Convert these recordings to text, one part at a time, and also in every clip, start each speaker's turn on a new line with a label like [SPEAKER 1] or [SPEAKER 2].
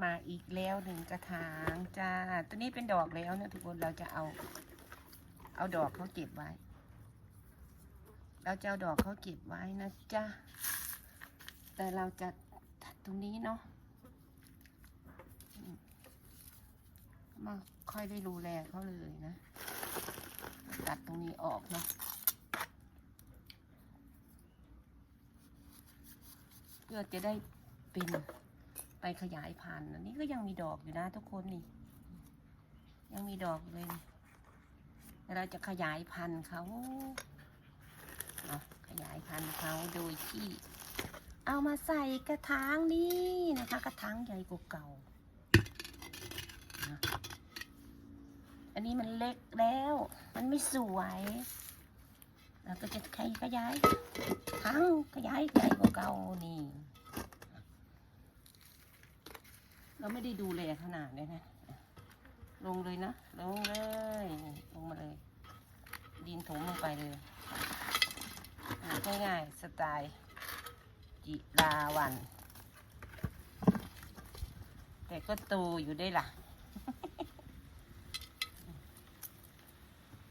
[SPEAKER 1] มาอีกแล้วหนึ่งกระถางจ้า ตัวนี้เป็นดอกแล้วนะทุกคนเราจะเอา เอาดอกเขาเก็บไว้ เราจะเอาดอกเขาเก็บไว้นะจ๊ะแต่เราจะตัดตรงนี้เนาะมไมาค่อยได้ดูแลเขาเลยนะ ตัดตรงนี้ออกเนาะเพื่อจะได้เป็น ไปขยายพันธุ์อันนี้ก็ยังมีดอกอยู่นะทุกคนนี่ ยังมีดอกอยู่เลยเราจะขยายพันธุ์เขาเนาะขยายพันธุ์เขาโดยที่ เอามาใส่กระถางนี้นะคะ กระถางใหญ่กว่าเก่าอันนี้มันเล็กแล้ว มันไม่สวยเราก็จะขยขยายทั้งขยายใหญ่กว่าเก่านี่ เราไม่ได้ดูแลขนาดเลยนะ ลงเลยนะ ลงเลย ลงมาเลย ดินถมลงไปเลย ง่ายๆ สไตล์ จิราวัน แต่ก็โตอยู่ได้ล่ะ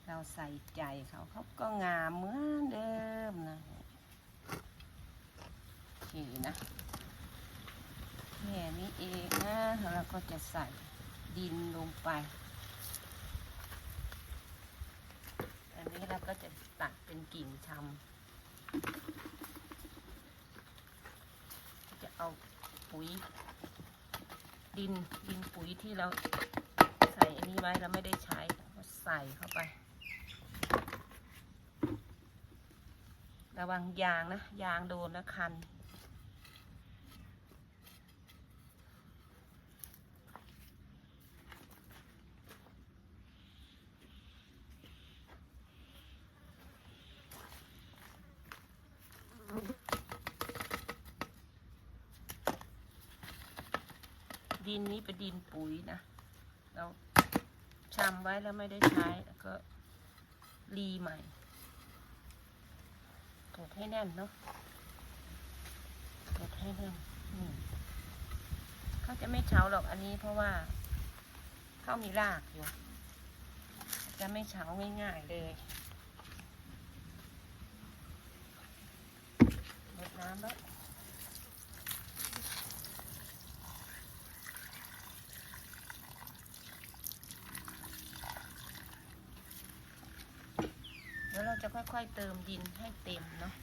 [SPEAKER 1] เราใส่ใจเขาเขาก็งามเหมือนเดิมนะ โอเคนะ แค่นี้เองนะแล้วเราก็จะใส่ดินลงไป อันนี้เราก็จะตัดเป็นกิ่งชำจะเอาปุ๋ย ดินดินปุ๋ยที่เราใส่อันนี้ไว้เราไม่ได้ใช้ก็ใส่เข้าไประวังยางนะ ยางโดนนะคัน ดินนี้เป็นดินปุ๋ยนะ เราชำไว้แล้วไม่ได้ใช้แล้วก็รีใหม่กดให้แน่นเนาะกดให้แน่นเขาจะไม่เฉาหรอกอันนี้เพราะว่าเขามีรากอยู่ จะไม่เฉาง่ายๆเลยลดน้ำแล้ว เดี๋ยวเราจะค่อยๆเติมดินให้เต็มเนาะ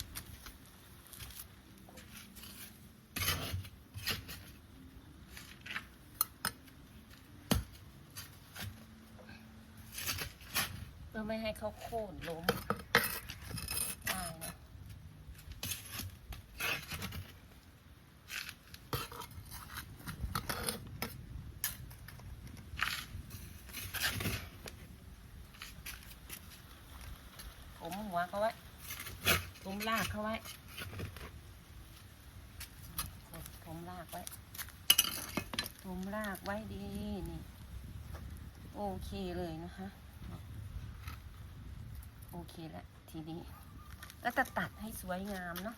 [SPEAKER 1] เพื่อไม่ให้เขาโค่นล้มได้เนาะผ มหัวเขาไว้ผมลากเขาไว้ผมลากไว้ผมลากไว้ดีนี่โอเคเลยนะคะ โอเคแล้วทีนี้ก็จะตัดให้สวยงามเนาะ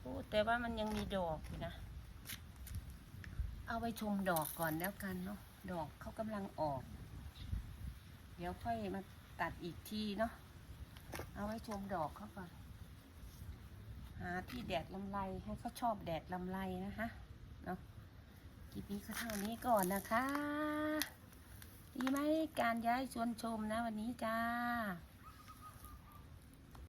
[SPEAKER 1] โอ้แต่ว่ามันยังมีดอกอยู่นะ เอาไปชมดอกก่อนแล้วกันเนาะดอกเขากำลังออก เดี๋ยวค่อยมาตัดอีกทีเนาะ เอาไว้ชมดอกเขาก่อน หาที่แดดลำไรให้เขาชอบแดดลำไรนะคะเนาะคลิปนี้ก็เท่านี้ก่อนนะคะ ดีไหมการย้ายชวนชมนะวันนี้จ้า